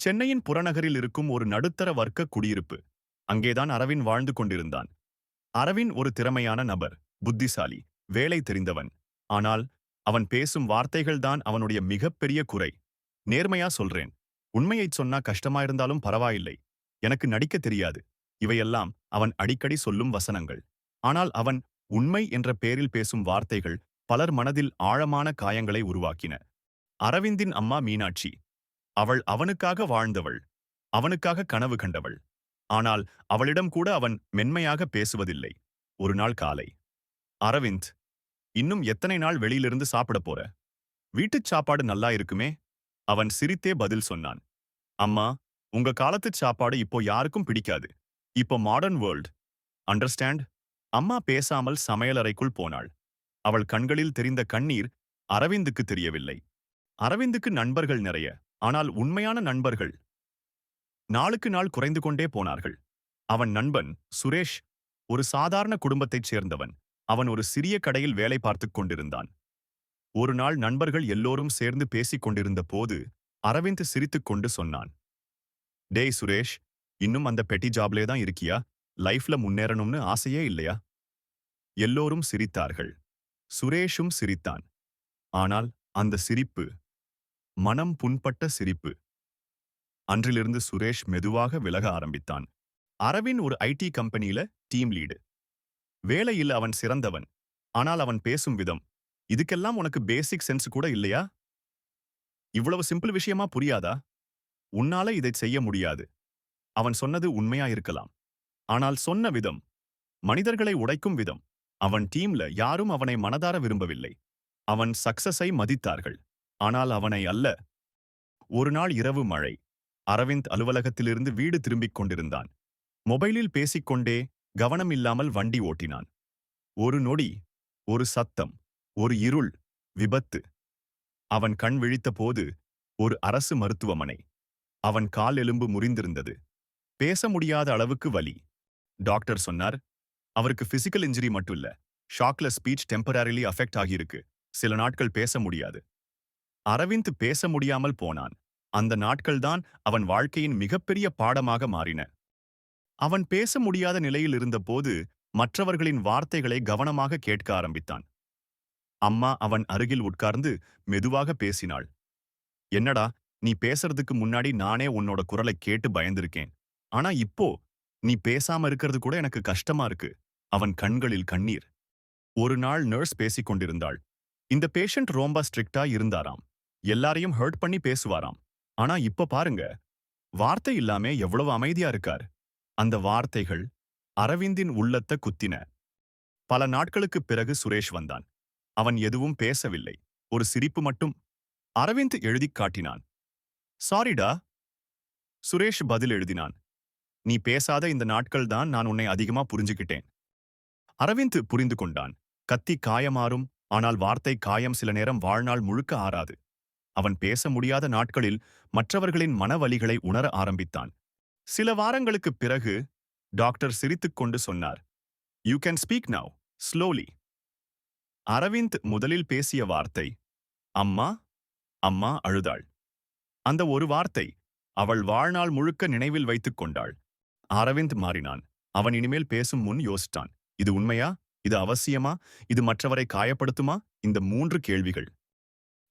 சென்னையின் புறநகரில் இருக்கும் ஒரு நடுத்தர வர்க்க குடியிருப்பு. அங்கேதான் அரவின் வாழ்ந்து கொண்டிருந்தான். அரவின் ஒரு திறமையான நபர் புத்திசாலி வேலை தெரிந்தவன். ஆனால் அவன் பேசும் வார்த்தைகள்தான் அவனுடைய மிகப்பெரிய குறை. நேர்மையா சொல்றேன். உண்மையைச் சொன்னா கஷ்டமாயிருந்தாலும் பரவாயில்லை. எனக்கு நடிக்க தெரியாது. இவையெல்லாம் அவன் அடிக்கடி சொல்லும் வசனங்கள். ஆனால் அவன் உண்மை என்ற பெயரில் பேசும் வார்த்தைகள் பலர் மனதில் ஆழமான காயங்களை உருவாக்கின. அரவிந்தின் அம்மா மீனாட்சி அவள் அவனுக்காக வாழ்ந்தவள் அவனுக்காக கனவு கண்டவள். ஆனால் அவளிடம் கூட அவன் மென்மையாக பேசுவதில்லை. ஒரு நாள் காலை. அரவிந்த் இன்னும் எத்தனை நாள் வெளியிலிருந்து சாப்பிடப் போற? வீட்டுச் சாப்பாடு நல்லா இருக்குமே? அவன் சிரித்தே பதில் சொன்னான். அம்மா உங்க காலத்துச் சாப்பாடு இப்போ யாருக்கும் பிடிக்காது. இப்போ மாடர்ன் வேர்ல்ட் அண்டர்ஸ்டாண்ட் அம்மா பேசாமல் சமையலறைக்குள் போனாள். அவள் கண்களில் தெரிந்த கண்ணீர் அரவிந்துக்கு தெரியவில்லை. அரவிந்துக்கு நண்பர்கள் நிறைய. ஆனால் உண்மையான நண்பர்கள் நாளுக்கு நாள் குறைந்து கொண்டே போனார்கள். அவன் நண்பன் சுரேஷ் ஒரு சாதாரண குடும்பத்தைச் சேர்ந்தவன். அவன் ஒரு சிறிய கடையில் வேலை பார்த்துக் கொண்டிருந்தான். ஒரு நாள் நண்பர்கள் எல்லோரும் சேர்ந்து பேசிக் கொண்டிருந்த போது அரவிந்த் சிரித்துக் கொண்டு சொன்னான் டேய் சுரேஷ் இன்னும் அந்த பெட்டி ஜாப்லே தான் இருக்கியா? லைஃப்ல முன்னேறணும்னு ஆசையே இல்லையா? எல்லோரும் சிரித்தார்கள். சுரேஷும் சிரித்தான். ஆனால் அந்த சிரிப்பு மனம் புண்பட்ட சிரிப்பு. அன்றிலிருந்து சுரேஷ் மெதுவாக விலக ஆரம்பித்தான். அரவின் ஒரு ஐடி கம்பெனியில டீம் லீடு. வேலையில் அவன் சிறந்தவன். ஆனால் அவன் பேசும் விதம் இதுக்கெல்லாம் உனக்கு பேசிக் சென்ஸ் கூட இல்லையா? இவ்வளவு சிம்பிள் விஷயமா புரியாதா? உன்னால இதை செய்ய முடியாது. அவன் சொன்னது உண்மையா இருக்கலாம். ஆனால் சொன்ன விதம் மனிதர்களை உடைக்கும் விதம். அவன் டீம்ல யாரும் அவனை மனதார விரும்பவில்லை. அவன் சக்சஸை மதித்தார்கள். ஆனால் அவனை அல்ல. ஒரு நாள் இரவு மழை. அரவிந்த் அலுவலகத்திலிருந்து வீடு திரும்பிக் கொண்டிருந்தான். மொபைலில் பேசிக்கொண்டே கவனம் இல்லாமல் வண்டி ஓட்டினான். ஒரு நொடி ஒரு சத்தம் ஒரு இருள் விபத்து. அவன் கண் விழித்தபோது ஒரு அரசு மருத்துவமனை. அவன் கால் எலும்பு முறிந்திருந்தது. பேச முடியாத அளவுக்கு வலி. டாக்டர் சொன்னார் அவருக்கு பிசிக்கல் இன்ஜுரி மட்டும் இல்ல. ஷாக்ல ஸ்பீச் டெம்பரரிலி அஃபெக்ட் ஆகியிருக்கு. சில நாட்கள் பேச முடியாது. அரவிந்த் பேச முடியாமல் போனான். அந்த நாட்கள்தான் அவன் வாழ்க்கையின் மிகப்பெரிய பாடமாக மாறின. அவன் பேச முடியாத நிலையில் இருந்தபோது மற்றவர்களின் வார்த்தைகளை கவனமாக கேட்க ஆரம்பித்தான். அம்மா அவன் அருகில் உட்கார்ந்து மெதுவாக பேசினாள். என்னடா நீ பேசுறதுக்கு முன்னாடி நானே உன்னோட குரலை கேட்டு பயந்திருக்கேன். ஆனா இப்போ நீ பேசாம இருக்கிறது கூட எனக்கு கஷ்டமா இருக்கு. அவன் கண்களில் கண்ணீர். ஒரு நாள் நர்ஸ் பேசிக் கொண்டிருந்தாள் இந்த பேஷண்ட் ரொம்ப ஸ்ட்ரிக்டா இருந்தாராம். எல்லாரையும் ஹர்ட் பண்ணி பேசுவாராம். ஆனா இப்ப பாருங்க வார்த்தை இல்லாம எவ்வளவு அமைதியா இருக்கார். அந்த வார்த்தைகள் அரவிந்தின் உள்ளத்தை குத்தின. பல நாட்களுக்குப் பிறகு சுரேஷ் வந்தான். அவன் எதுவும் பேசவில்லை. ஒரு சிரிப்பு மட்டும் அரவிந்த் எழுதிக் காட்டினான். சாரிடா சுரேஷ் பதில் எழுதினான். நீ பேசாத இந்த நாட்கள்தான் நான் உன்னை அதிகமா புரிஞ்சுக்கிட்டேன். அரவிந்த் புரிந்து கொண்டான். கத்தி காயமாறும் ஆனால் வார்த்தை காயம் சில நேரம் வாழ்நாள் முழுக்க ஆறாது. அவன் பேச முடியாத நாட்களில் மற்றவர்களின் மனவலிகளை உணர ஆரம்பித்தான். சில வாரங்களுக்குப் பிறகு டாக்டர் சிரித்துக்கொண்டு சொன்னார் you can speak now slowly Aravind முதலில் பேசிய வார்த்தை அம்மா அம்மா அழுதாள். அந்த ஒரு வார்த்தை அவள் வாழ்நாள் முழுக்க நினைவில் வைத்துக் கொண்டாள். அரவிந்த் மாறினான். அவன் இனிமேல் பேசும் முன் யோசித்தான். இது உண்மையா? இது அவசியமா? இது மற்றவரை காயப்படுத்துமா? இந்த மூன்று கேள்விகள்.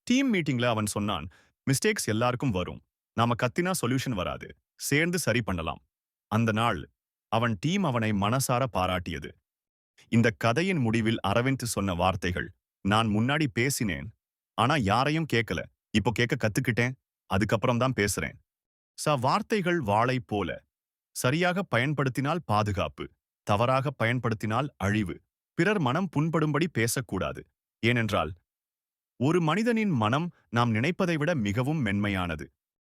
டீம் மீட்டிங்ல அவன் சொன்னான் மிஸ்டேக்ஸ் எல்லாருக்கும் வரும். நாம கத்தினா சொல்யூஷன் வராது. சேர்ந்து சரி பண்ணலாம். அந்த நாள் அவன் டீம் அவனை மனசார பாராட்டியது. இந்த கதையின் முடிவில் அரவிந்த் சொன்ன வார்த்தைகள் நான் முன்னாடி பேசினேன் ஆனா யாரையும் கேட்கல இப்போ கேட்க கத்துக்கிட்டேன் அதுக்கப்புறம் தான் பேசுறேன். ச வார்த்தைகள் வாளை போல. சரியாக பயன்படுத்தினால் பாதுகாப்பு தவறாக பயன்படுத்தினால் அழிவு. பிறர் மனம் புண்படும்படி பேசக்கூடாது. ஏனென்றால் ஒரு மனிதனின் மனம் நாம் நினைப்பதை விட மிகவும் மென்மையானது.